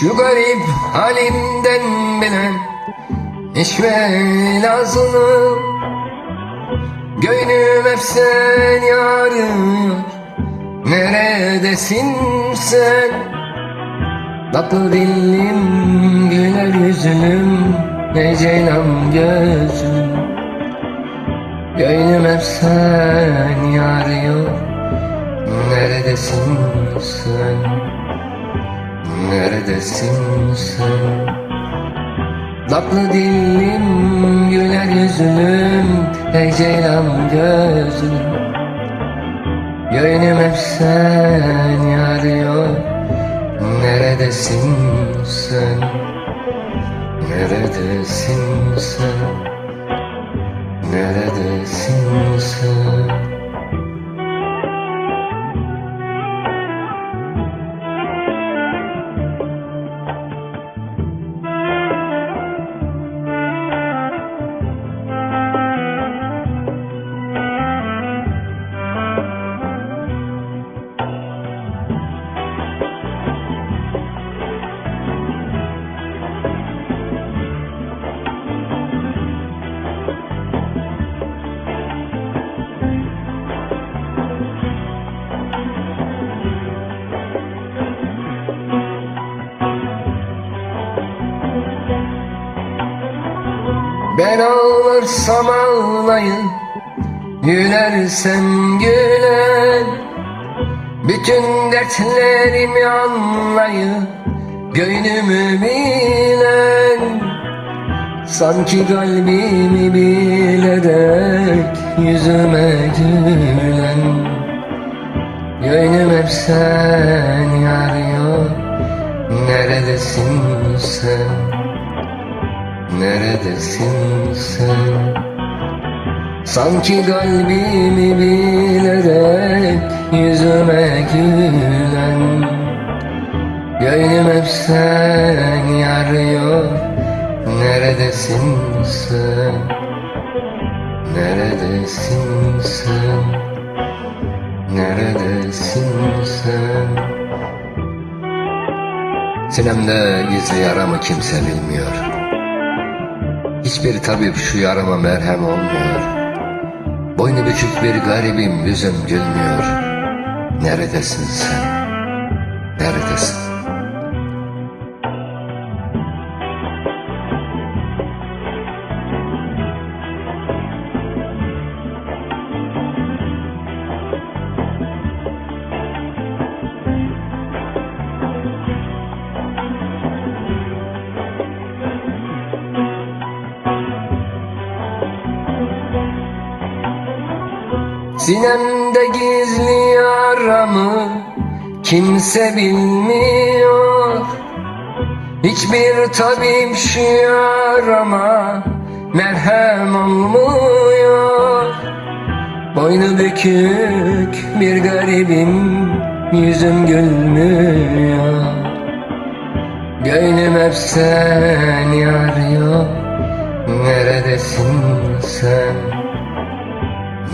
Şu garip halimden bilen Hiç lazım Gönlüm hep sen yarıyor. Neredesin sen? Tatlı dilim güler yüzüm Ne ceylan gözüm. Gönlüm hep sen yarıyor. Neredesin sen Neredesin sen? Tatlı dilim güler yüzüm Ey ceylan gözüm. Gönlüm hep sen yarıyor Neredesin sen? Neredesin sen Ben ağlarsam ağlayın Gülersem gülen. Bütün dertlerimi anlayın Gönlümü bilen. Sanki kalbimi bilerek Yüzüme gülen. Gönlüm hep sen yarıyor Neredesin sen Neredesin sen? Sanki kalbimi bilerek yüzüme gülen Gönlüm hep sen yarıyor Neredesin sen? Neredesin sen? Neredesin sen? Sinemde gizli yaramı kimse bilmiyor Hiçbir tabip şu yarama merhem olmuyor. Boynu bükük bir garibim yüzüm gülmüyor. Neredesin sen? Neredesin? Sinemde gizli yaramı kimse bilmiyor. Hiçbir tabip şu yarama merhem olmuyor. Boynu bükük bir garibim yüzüm gülmüyor. Gönlüm hep sen yarıyor Neredesin sen?